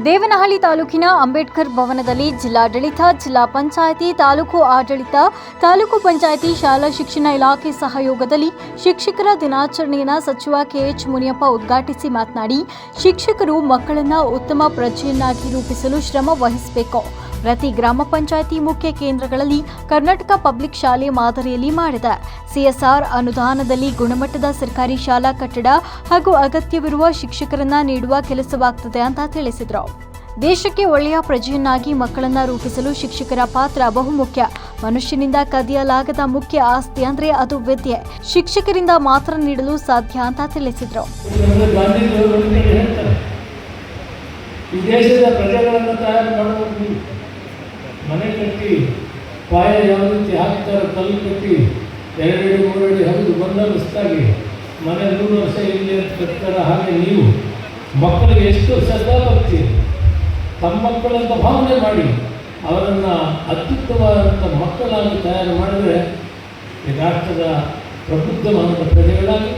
ದೇವನಹಳ್ಳಿ ತಾಲೂಕಿನ ಅಂಬೇಡ್ಕರ್ ಭವನದಲ್ಲಿ ಜಿಲ್ಲಾಡಳಿತ, ಜಿಲ್ಲಾ ಪಂಚಾಯಿತಿ, ತಾಲೂಕು ಆಡಳಿತ, ತಾಲೂಕು ಪಂಚಾಯಿತಿ, ಶಾಲಾ ಶಿಕ್ಷಣ ಇಲಾಖೆ ಸಹಯೋಗದಲ್ಲಿ ಶಿಕ್ಷಕರ ದಿನಾಚರಣೆಯನ್ನು ಸಚಿವ ಕೆಎಚ್ ಮುನಿಯಪ್ಪ ಉದ್ಘಾಟಿಸಿ ಮಾತನಾಡಿ, ಶಿಕ್ಷಕರು ಮಕ್ಕಳನ್ನು ಉತ್ತಮ ಪ್ರಜೆಯನ್ನಾಗಿ ರೂಪಿಸಲು ಶ್ರಮ ವಹಿಸಬೇಕು. ಪ್ರತಿ ಗ್ರಾಮ ಪಂಚಾಯಿತಿ ಮುಖ್ಯ ಕೇಂದ್ರಗಳಲ್ಲಿ ಕರ್ನಾಟಕ ಪಬ್ಲಿಕ್ ಶಾಲೆ ಮಾದರಿಯಲ್ಲಿ ಮಾಡಿದ ಸಿಎಸ್ಆರ್ ಅನುದಾನದಲ್ಲಿ ಗುಣಮಟ್ಟದ ಸರ್ಕಾರಿ ಶಾಲಾ ಕಟ್ಟಡ ಹಾಗೂ ಅಗತ್ಯವಿರುವ ಶಿಕ್ಷಕರನ್ನ ನೀಡುವ ಕೆಲಸವಾಗ್ತದೆ ಅಂತ ತಿಳಿಸಿದರು. ದೇಶಕ್ಕೆ ಒಳ್ಳೆಯ ಪ್ರಜೆಯನ್ನಾಗಿ ಮಕ್ಕಳನ್ನ ರೂಪಿಸಲು ಶಿಕ್ಷಕರ ಪಾತ್ರ ಬಹುಮುಖ್ಯ. ಮನುಷ್ಯನಿಂದ ಕದಿಯಲಾಗದ ಮುಖ್ಯ ಆಸ್ತಿ ಅಂದ್ರೆ ಅದು ವಿದ್ಯೆ. ಶಿಕ್ಷಕರಿಂದ ಮಾತ್ರ ನೀಡಲು ಸಾಧ್ಯ ಅಂತ ತಿಳಿಸಿದರು. ದೇಶದ ಪ್ರಜೆಗಳನ್ನು ತಯಾರು ಮನೆ ಕಟ್ಟಿ ಪಾಯ ಯಾವ ರೀತಿ ಹಾಕ್ತಾರೆ ಕಲ್ಲು ಕಟ್ಟಿ ಎರಡಡಿ ಮೂರಡಿ ಹರಿದು ಬಂದಾಗಿ ಮನೆ ನೂರು ವರ್ಷ ಇಲ್ಲಿ ಅಂತ ಕಟ್ತಾರೆ ಹಾಗೆ ನೀವು ಮಕ್ಕಳಿಗೆ ಎಷ್ಟು ಶ್ರದ್ಧಾ ಭಕ್ತಿ ತಮ್ಮ ಮಕ್ಕಳಂತ ಭಾವನೆ ಮಾಡಿ, ಅವರನ್ನು ಅತ್ಯುತ್ತಮವಾದಂಥ ಮಕ್ಕಳಾಗಿ ತಯಾರು ಮಾಡಿದರೆ ಈ ರಾಷ್ಟ್ರದ ಪ್ರಬುದ್ಧವಾದ ಪ್ರಜೆಗಳಾಗಿ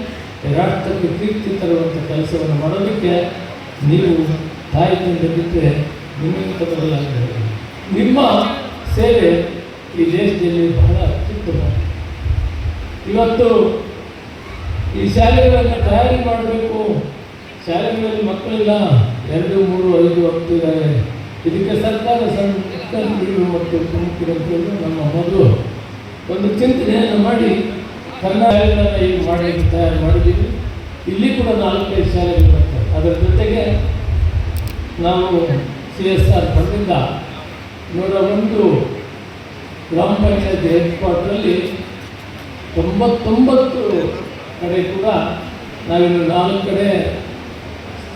ಈ ರಾಷ್ಟ್ರಕ್ಕೆ ಕೀರ್ತಿ ತರುವಂಥ ಕೆಲಸವನ್ನು ಮಾಡೋದಕ್ಕೆ ನೀವು ತಾಯಿಯಿಂದ ಬಿಟ್ಟರೆ ನಿಮಗೆ ನಿಮ್ಮ ಸೇವೆ ಈ ದೇಶದಲ್ಲಿ ಬಹಳ ಅತ್ಯುತ್ತಮ. ಇವತ್ತು ಈ ಶಾಲೆಗಳನ್ನು ತಯಾರಿ ಮಾಡಬೇಕು. ಶಾಲೆಗಳಲ್ಲಿ ಮಕ್ಕಳೆಲ್ಲ ಎರಡು, ಮೂರು, ಐದು ಹೋಗ್ತಿದ್ದಾರೆ ಇದಕ್ಕೆ ಸರ್ಕಾರ ನೀರು ಮತ್ತು ಮುಖ್ಯಮಂತ್ರಿಗಳು ನಮ್ಮ ಮೊದಲು. ಒಂದು ಚಿಂತನೆಯನ್ನು ಮಾಡಿ ಕನ್ನಡ ಈಗ ಮಾಡಿ ತಯಾರು ಮಾಡಿದ್ದೀವಿ. ಇಲ್ಲಿ ಕೂಡ ನಾಲ್ಕೈದು ಶಾಲೆಗಳು ಬರ್ತವೆ. ಅದರ ಜೊತೆಗೆ ನಾವು ಸಿ ಎಸ್ ಆರ್ ಫಂಡಿಂದ ನೂರ ಒಂದು ಗ್ರಾಮ ಪಂಚಾಯತ್ ಕ್ವಾರ್ಟ್ರಲ್ಲಿ ತೊಂಬತ್ತೊಂಬತ್ತು ಕಡೆ ಕೂಡ ನಾವಿನ್ನು ನಾಲ್ಕು ಕಡೆ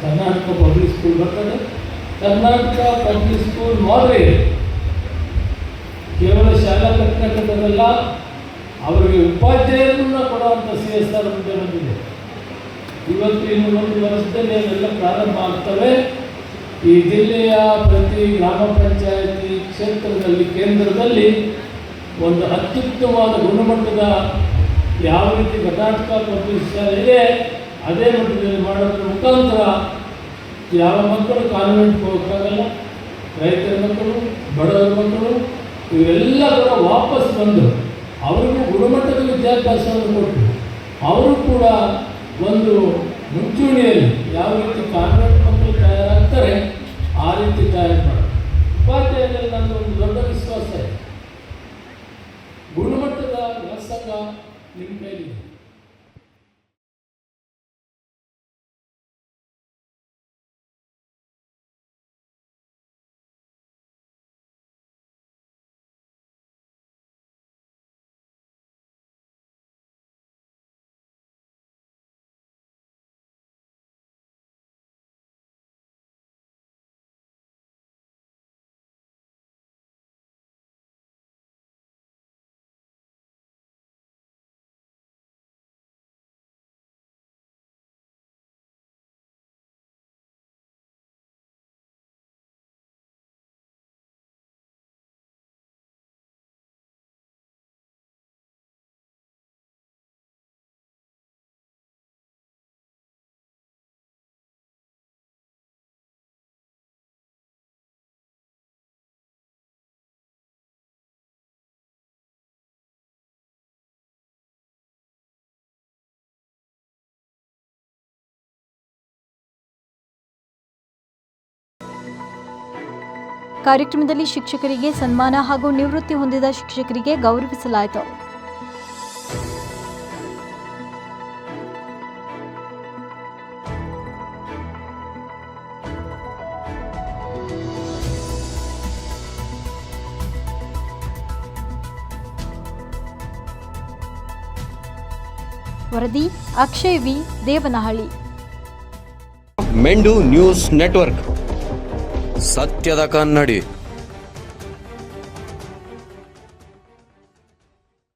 ಕರ್ನಾಟಕ ಪಬ್ಲಿಕ್ ಸ್ಕೂಲ್ ಬರ್ತದೆ. ಕರ್ನಾಟಕ ಪಬ್ಲಿಕ್ ಸ್ಕೂಲ್ ಮಾದರಿ ಕೇವಲ ಶಾಲಾ ಕಟ್ಟಡದಲ್ಲ ಅವರಿಗೆ ಉಪಾಧ್ಯಾಯರನ್ನ ಕೊಡುವಂಥ ಸಿ ಎಸ್ ಆರ್ ಮುಂದೆ ಬಂದಿದೆ. ಇವತ್ತು ಇನ್ನೂ ಒಂದು ವರ್ಷದಲ್ಲಿ ಅವೆಲ್ಲ ಪ್ರಾರಂಭ ಆಗ್ತವೆ. ಈ ಜಿಲ್ಲೆಯ ಪ್ರತಿ ಗ್ರಾಮ ಪಂಚಾಯತಿ ಕ್ಷೇತ್ರದಲ್ಲಿ, ಕೇಂದ್ರದಲ್ಲಿ ಒಂದು ಅತ್ಯುತ್ತಮವಾದ ಗುಣಮಟ್ಟದ ಯಾವ ರೀತಿ ಕರ್ನಾಟಕ ಶಾಲೆ ಇದೆ, ಅದೇ ಮಟ್ಟದಲ್ಲಿ ಮಾಡೋದ್ರ ಮುಖಾಂತರ ಯಾವ ಮಕ್ಕಳು ಕಾನ್ವೆಂಟ್ಗೆ ಹೋಗೋಕ್ಕಾಗಲ್ಲ, ರೈತರ ಮಕ್ಕಳು, ಬಡವರ ಮಕ್ಕಳು ಇವೆಲ್ಲ ಕೂಡ ವಾಪಸ್ ಬಂದು ಅವರಿಗೂ ಗುಣಮಟ್ಟದ ವಿದ್ಯಾಭ್ಯಾಸವನ್ನು ಕೊಟ್ಟು, ಅವರು ಕೂಡ ಒಂದು ಮುಂಚೂಣಿಯಲ್ಲಿ ಯಾವ ರೀತಿ ಕಾನ್ವೆಂಟ್ ಮಕ್ಕಳು ತಯಾರಾಗ್ತಾರೆ ಆ ರೀತಿ ತಯಾರು ಮಾಡಿ ಉಪಾಧ್ಯಾಯರಲ್ಲಿ ನನ್ನ ಒಂದು ದೊಡ್ಡ ವಿಶ್ವಾಸ ಇದೆ ಗುಣಮಟ್ಟದ ವ್ಯಾಸಂಗ ನಿಮ್ಮ ಕೈಲಿದೆ ಕಾರ್ಯಕ್ರಮದಲ್ಲಿ ಶಿಕ್ಷಕರಿಗೆ ಸನ್ಮಾನ ಹಾಗೂ ನಿವೃತ್ತಿ ಹೊಂದಿದ ಶಿಕ್ಷಕರಿಗೆ ಗೌರವಿಸಲಾಯಿತು. ವರದಿ, ಅಕ್ಷಯ್ ವಿ. ದೇವನಹಳ್ಳಿ. ಮೆಂಡು ನ್ಯೂಸ್ ನೆಟ್ವರ್ಕ್. ಸತ್ಯದ ಕನ್ನಡಿ.